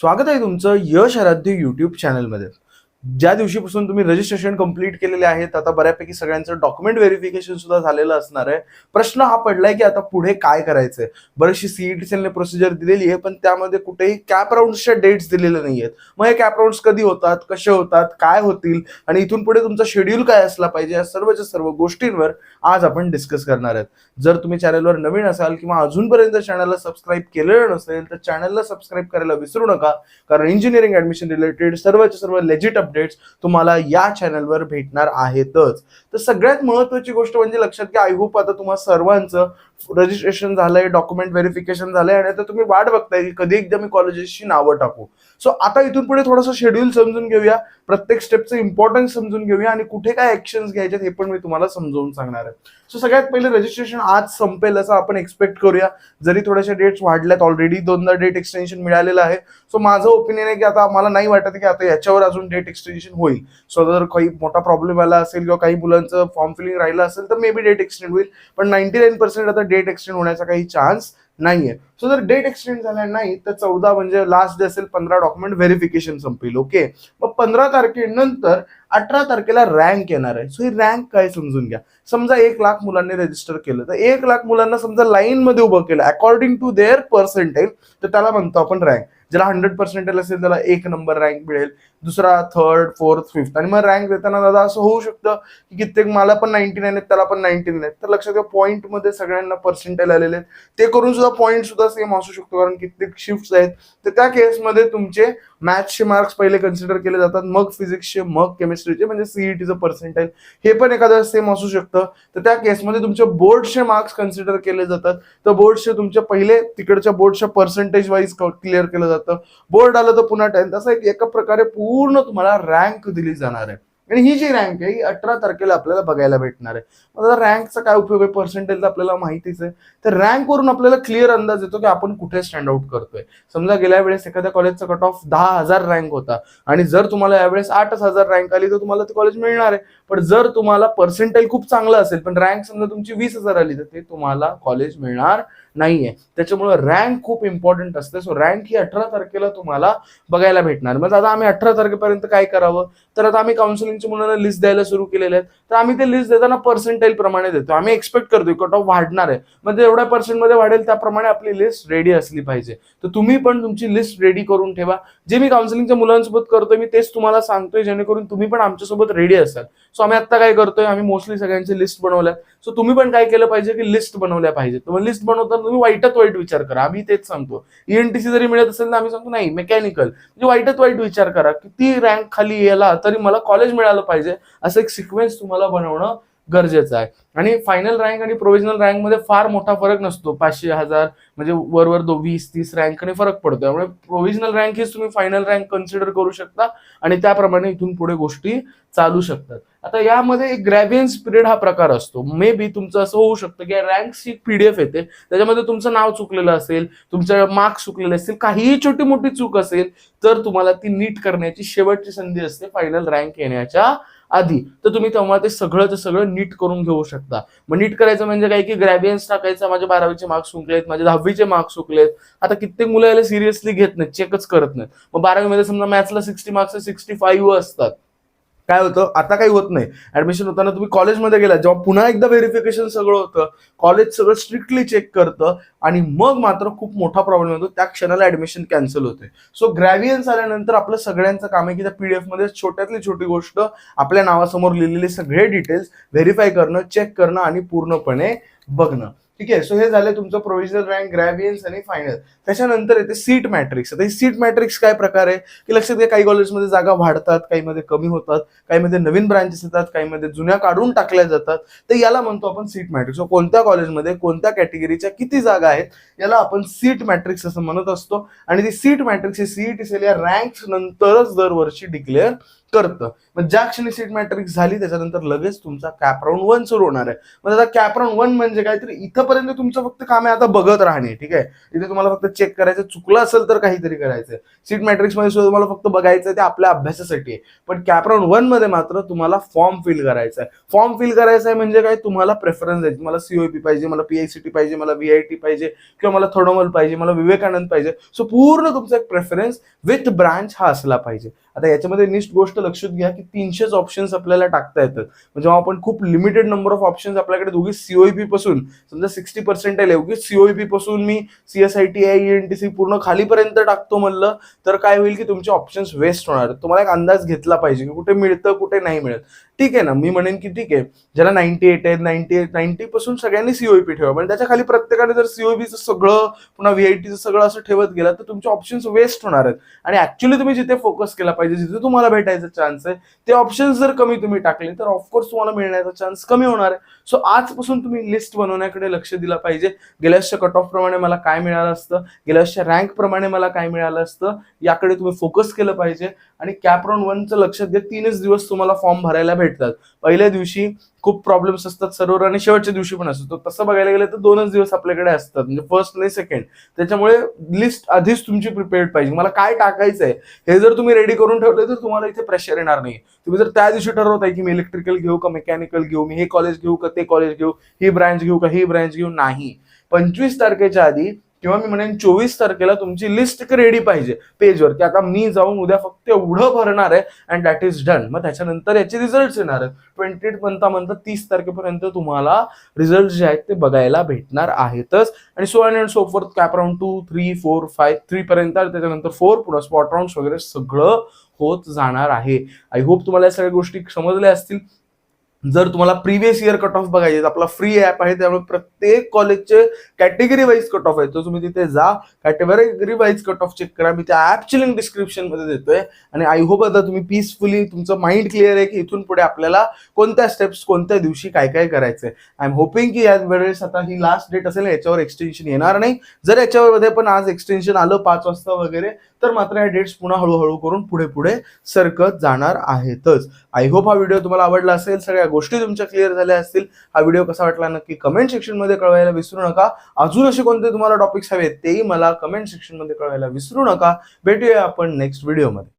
स्वागत आहे तुमचं यश आराध्य युट्यूब चॅनलमध्ये ज्या दिवशीपासून तुम्ही रजिस्ट्रेशन कंप्लीट केलेले आहेत आता बऱ्यापैकी सगळ्यांचं डॉक्युमेंट व्हेरिफिकेशन सुद्धा झालेलं असणार आहे. प्रश्न हा पडलाय की आता पुढे काय करायचंय? बरीचशी सीईटी सेलने प्रोसिजर दिलेली आहे पण त्यामध्ये कुठेही कॅप राऊंड्सच्या डेट्स दिलेल्या नाहीयेत. मग हे कॅप राऊंड्स कधी होतात कसे होतात काय होतील? आणि इथून पुढे तुमचा शेड्यूल काय असला पाहिजे या सर्वच्या सर्व गोष्टींवर आज आपण डिस्कस करणार आहेत. जर तुम्ही चॅनलवर नवीन असाल किंवा अजूनपर्यंत चॅनलला सबस्क्राईब केलेलं नसेल तर चॅनलला सबस्क्राईब करायला विसरू नका. कारण इंजिनिअरिंग ऍडमिशन रिलेटेड सर्वचे सर्व लेजिट अपडेट्स तुम्हाला या चॅनलवर भेटणार आहेतच. तर सगळ्यात महत्वाची गोष्ट म्हणजे लक्षात घ्या आय होप आता तुम्हाला सर्वांचं रजिस्ट्रेशन झालंय डॉक्युमेंट व्हेरिफिकेशन झालंय आणि आता तुम्ही वाट बघताय की कधी एकदा मी कॉलेजेसची नावं टाकू. सो आता इथून पुढे थोडंसं शेड्यूल समजून घेऊया. प्रत्येक स्टेपचं इम्पॉर्टन्स समजून घेऊया आणि कुठे काय ऍक्शन्स घ्यायचे हे पण मी तुम्हाला समजावून सांगणार आहे. सो सगळ्यात पहिले रजिस्ट्रेशन आज संपेल असं आपण एक्सपेक्ट करूया. जरी थोड्याशा डेट्स वाढल्यात ऑलरेडी दोनदा डेट एक्सटेन्शन मिळालेलं आहे. सो माझं ओपिनियन आहे की आता मला नाही वाटत की आता याच्यावर अजून डेट एक्सटेन्शन होईल. सो जर काही मोठा प्रॉब्लेम आला असेल किंवा काही मुलांचं फॉर्म फिलिंग राहिलं असेल तर मे बी डेट एक्सटेंड होईल. पण नाईन्टी नाईन पर्सेंट आता डेट एक्सटेंड होण्याचा काही चान्स नाहीये. सो जर डेट एक्सटेंड झाल्या नाही तर चौदा म्हणजे लास्ट डे असेल पंधरा डॉक्युमेंट व्हेरिफिकेशन संपेल ओके मग पंधरा तारखेनंतर अठरा तारखेला रँक येणार आहे. सो ही रँक काय समजून घ्या. समजा एक लाख मुलांनी रजिस्टर केलं तर एक लाख मुलांना समजा लाईन मध्ये उभं केलं अकॉर्डिंग टू देअर पर्सेंटेज तर त्याला म्हणतो आपण रँक ज्याला हंड्रेड पर्सेंटेज असेल त्याला एक नंबर रँक मिळेल. दुसरा थर्ड फोर्थ फिफ्थ आणि मग रँक देताना दादा असं होऊ शकतं की कित्येक मला पण नाईन्टी नाईन आहेत त्याला पण नाईन्टी नाईन आहेत. तर लक्षात घ्या पॉईंटमध्ये सगळ्यांना पर्सेंटेज आलेले आहेत. ते करून सुद्धा पॉईंट सुद्धा सेम असू शकतो कारण कित्येक शिफ्ट आहेत. तर त्या केसमध्ये तुमचे मॅथ्सचे मार्क्स पहिले कन्सिडर केले जातात मग फिजिक्सचे मग केमिस्ट्रीचे म्हणजे सीईटीचं पर्सेंटाईल हे पण एखादं सेम असू शकतं. तर त्या केसमध्ये तुमचे बोर्डचे मार्क्स कन्सिडर केले जातात. तर बोर्डचे तुमचे पहिले तिकडच्या बोर्डच्या पर्सेंटेज वाईज क्लिअर केलं जातं. बोर्ड आलं तर पुन्हा टेन्थ तसं एक एका प्रकारे पूर्ण तुम्हाला रँक दिली जाणार आहे. आणि ही जी रँक आहे ही अठरा तारखेला आपल्याला बघायला भेटणार आहे. मग आता रँकचा काय उपयोग आहे? पर्सेंटेज आपल्याला माहितीच आहे. तर रँकवरून आपल्याला क्लिअर अंदाज येतो की आपण कुठे स्टँड आउट करतोय. समजा गेल्या वेळेस एखाद्या कॉलेजचा कट ऑफ दहा हजार रँक होता. आणि जर तुम्हाला यावेळेस आठच हजार रँक आली तर तुम्हाला ते कॉलेज मिळणार आहे. पण जर तुम्हाला पर्सेंटेज खूप चांगलं असेल पण रँक समजा तुमची वीस हजार आली तर ते तुम्हाला कॉलेज मिळणार नाहीये. त्याच्यामुळे रँक खूप इम्पॉर्टंट असते. सो रँक ही अठरा तारखेला तुम्हाला बघायला भेटणार. मग आता आम्ही अठरा तारखेपर्यंत काय करावं? तर आता आम्ही काउन्सिलिंगच्या मुलांना लिस्ट द्यायला सुरू केलेले आहेत. तर आम्ही ते लिस्ट देताना पर्सेंटेज प्रमाणे देतो. आम्ही एक्सपेक्ट करतोय कट ऑफ वाढणार आहे. म्हणजे एवढ्या पर्सेंटमध्ये वाढेल त्याप्रमाणे आपली लिस्ट रेडी असली पाहिजे. तर तुम्ही पण तुमची लिस्ट रेडी करून ठेवा. जे मी काउन्सिलिंगच्या मुलांसोबत करतोय मी तेच तुम्हाला सांगतोय जेणेकरून तुम्ही पण आमच्यासोबत रेडी असाल. सो आम्ही आता काय करतोय? आम्ही मोस्टली सगळ्यांची लिस्ट बनवल्या सो तुम्ही पण काय केलं पाहिजे की लिस्ट बनवल्या पाहिजे तर लिस्ट बनवताना तुम्ही वाईटच वाईट विचार करा. आम्ही तेच सांगतो. ईएनटीसी जरी मिळत असेल तर आम्ही सांगतो नाही मेकॅनिकल म्हणजे वाईटच वाईट विचार करा. किती रँक खाली येला तरी मला कॉलेज मिळालं पाहिजे. असं एक सिक्वेन्स तुम्हाला बनवणं गरजेचं आहे. आणि फायनल रँक आणि प्रोव्हिजनल रँकमध्ये फार मोठा फरक नसतो. पाचशे हजार म्हणजे वरवर दो वीस तीस रँक आणि फरक पडतो. त्यामुळे प्रोव्हिजनल रँक हीच तुम्ही फायनल रँक कन्सिडर करू शकता. आणि त्याप्रमाणे इथून पुढे गोष्टी चालू शकतात. आता यामध्ये एक ग्रॅव्हियन्स पिरियड हा प्रकार असतो. मे बी तुमचं असं होऊ शकतं की रँक्सची पीडीएफ येते. त्याच्यामध्ये तुमचं नाव चुकलेलं असेल तुमचं मार्क्स चुकलेले असतील काहीही छोटी मोठी चूक असेल तर तुम्हाला ती नीट करण्याची शेवटची संधी असते फायनल रँक येण्याच्या आधी. तर तुम्ही तेव्हा ते सगळं सगळं नीट करून घेऊ शकता. मग नीट करायचं म्हणजे काय की ग्रॅव्हियन्स टाकायचं माझे बारावीचे मार्क्स चुकलेत माझे दहावीचे मार्क्स चुकलेत आता कित्येक मुलं याला सिरियसली घेत नाहीत चेकच करत नाहीत. मग बारावीमध्ये समजा मॅथ्सला सिक्स्टी मार्क्स सिक्स्टी फाईव्ह असतात. काय होतं? आता काही होत नाही. ऍडमिशन होताना तुम्ही कॉलेजमध्ये गेला जेव्हा पुन्हा एकदा व्हेरिफिकेशन सगळं होतं कॉलेज सगळं स्ट्रिक्टली चेक करतं आणि मग मात्र खूप मोठा प्रॉब्लेम होतो त्या क्षणाला ऍडमिशन कॅन्सल होते. सो ग्रॅव्हियन्स आल्यानंतर आपलं सगळ्यांचं काम आहे की त्या पीडीएफमध्ये छोट्यातली छोटी गोष्ट आपल्या नावासमोर लिहिलेले सगळे डिटेल्स व्हेरीफाय करणं चेक करणं आणि पूर्णपणे बघणं. ठीक आहे? सो हे झालं तुमचं प्रोव्हिजनल रँक ग्रॅव्हियन्स आणि फायनल त्याच्यानंतर येते सीट मॅट्रिक्स आता सीट मॅट्रिक्स काय प्रकार आहे? की लक्षात घ्या काही कॉलेजमध्ये जागा वाढतात काहीमध्ये कमी होतात काहीमध्ये नवीन ब्रांचेस येतात काहीमध्ये जुन्या काढून टाकल्या जातात. तर याला म्हणतो आपण सीट मॅट्रिक्स सो कोणत्या कॉलेजमध्ये कोणत्या कॅटेगरीच्या किती जागा आहेत याला आपण सीट मॅट्रिक्स असं म्हणत असतो. आणि ती सीट मॅट्रिक्स ही सीईटी सेल या रँक्स नंतरच दरवर्षी डिक्लेअर करतं. मग ज्या क्षणी सीट मॅट्रिक्स झाली त्याच्यानंतर लगेच तुमचा कॅपराऊंड वन सुरू होणार आहे. मग आता कॅपराऊंड वन म्हणजे काय? इथं इथंपर्यंत तुमचं फक्त काम आहे आता बघत राहणे ठीक आहे? इथे तुम्हाला फक्त चेक करायचं चुकलं असेल तर काहीतरी करायचं. सीट मॅट्रिक्समध्ये सुद्धा तुम्हाला फक्त बघायचं ते आपल्या अभ्यासासाठी आहे. पण कॅप वनमध्ये मात्र तुम्हाला फॉर्म फिल करायचा आहे फॉर्म फिल करायचा आहे म्हणजे काय? तुम्हाला प्रेफरन्स द्यायचं. मला सीओपी पाहिजे मला पीआयसीटी पाहिजे मला व्हीआयटी पाहिजे किंवा मला थर्डोमल पाहिजे मला विवेकानंद पाहिजे. सो पूर्ण तुमचा एक प्रेफरन्स विथ ब्रांच हा असला पाहिजे. आता याच्यामध्ये निष्ठ गोष्ट लक्षात घ्या की तीनशेच ऑप्शन्स आपल्याला टाकता येतात. म्हणजे आपण खूप लिमिटेड नंबर ऑफ ऑप्शन्स आपल्याकडे दोघी सीओईपी पासून समजा सिक्स्टी पर्सेंट आले उगीच सीओईपी पासून मी सीएसआयटी आय सी पूर्ण खालीपर्यंत टाकतो म्हणलं तर काय होईल की तुमचे ऑप्शन्स वेस्ट होणार. तुम्हाला एक अंदाज घेतला पाहिजे की कुठे मिळतं कुठे नाही मिळत. ठीक आहे ना मी म्हणेन की ठीक आहे. ज्याला नाईन्टी एट आहे नाईन्टी एट नाईन्टी पासून सगळ्यांनी सीओईपी ठेवा. पण त्याच्याखाली प्रत्येकाने जर सीओईपीचं सगळं पुन्हा व्हीआयटीचं सगळं असं ठेवत गेला तर तुमचे ऑप्शन्स वेस्ट होणार आहेत. आणि ऍक्च्युली तुम्ही जिथे फोकस केला पाहिजे जिथे तुम्हाला भेटायचा चान्स आहे ते ऑप्शन्स जर कमी तुम्ही टाकले तर ऑफकोर्स तुम्हाला मिळण्याचा चान्स कमी होणार आहे. सो आजपासून तुम्ही लिस्ट बनवण्याकडे लक्ष दिलं पाहिजे. गेल्या वर्षच्या कट ऑफ प्रमाणे मला काय मिळालं असतं? गेल्या वर्षच्या रँक प्रमाणे मला काय मिळालं असतं? याकडे तुम्ही फोकस केलं पाहिजे. आणि कॅप राऊंड वनचं लक्षात घ्या तीनच दिवस तुम्हाला फॉर्म भरायला भेटतात. पहिल्या दिवशी खूप प्रॉब्लेम्स असतात. सर्वर आणि शेवटच्या दिवशी पण असतो. तसं बघायला गेलं तर दोनच दिवस आपल्याकडे असतात. म्हणजे फर्स्ट नाही सेकंड त्याच्यामुळे लिस्ट आधीच तुमची प्रिपेअर्ड पाहिजे. मला काय टाकायचं आहे हे जर तुम्ही रेडी करून ठेवलं तर तुम्हाला इथे प्रेशर येणार नाही तुम्ही जर त्या दिवशी ठरवताय की मी इलेक्ट्रिकल घेऊ का मेकॅनिकल घेऊ मी हे कॉलेज घेऊ का ते कॉलेज घेऊ ही ब्रँच घेऊ का ही ब्रँच घेऊ नाही. पंचवीस तारखेच्या आधी किंवा मी म्हणेन चोवीस तारखेला तुमची लिस्ट रेडी पाहिजे पेजवर की आता मी जाऊन उद्या फक्त एवढं भरणार आहे अँड दॅट इज डन मग त्याच्यानंतर याचे रिझल्ट येणार आहेत. ट्वेंटी एट म्हणता म्हणता तीस तारखेपर्यंत तुम्हाला रिझल्ट जे आहेत ते बघायला भेटणार आहेतच. आणि so and so fourth CAP round two three four five three पर्यंत त्याच्यानंतर फोर पुन्हा स्पॉट राऊंड वगैरे सगळं होत जाणार आहे. आय होप तुम्हाला या सगळ्या गोष्टी समजल्या असतील. जर तुम्हाला प्रिव्हियस इयर कट ऑफ बघायचे आपला फ्री ॲप आहे त्यामुळे प्रत्येक कॉलेजचे कॅटेगरी वाईज कट ऑफ आहे. तर तुम्ही तिथे जा category wise cut off check करा. मी त्या ऍपची लिंक डिस्क्रिप्शनमध्ये देतोय. आणि आय होप आता तुम्ही पीसफुली तुमचं माइंड क्लिअर आहे की इथून पुढे आपल्याला कोणत्या स्टेप्स कोणत्या दिवशी काय काय करायचंय. आय एम होपिंग की या वेळेस आता ही लास्ट डेट असेल याच्यावर एक्सटेन्शन येणार नाही. जर याच्यामध्ये पण आज एक्सटेन्शन आलं पाच वाजता वगैरे तर मात्र या डेट्स पुन्हा हळूहळू करून पुढे पुढे सरकत जाणार आहेतच. आय होप हा व्हिडिओ तुम्हाला आवडला असेल. सगळ्या गोष्टी तुमच्या क्लिअर झाल्या असतील हा व्हिडिओ कसा वाटला नक्की कमेंट सेक्शनमध्ये कळवायला विसरू नका. अजून असे कोणते तुम्हाला टॉपिक्स हवेत तेही मला कमेंट सेक्शनमध्ये कळवायला विसरू नका. भेटूया आपण नेक्स्ट व्हिडिओमध्ये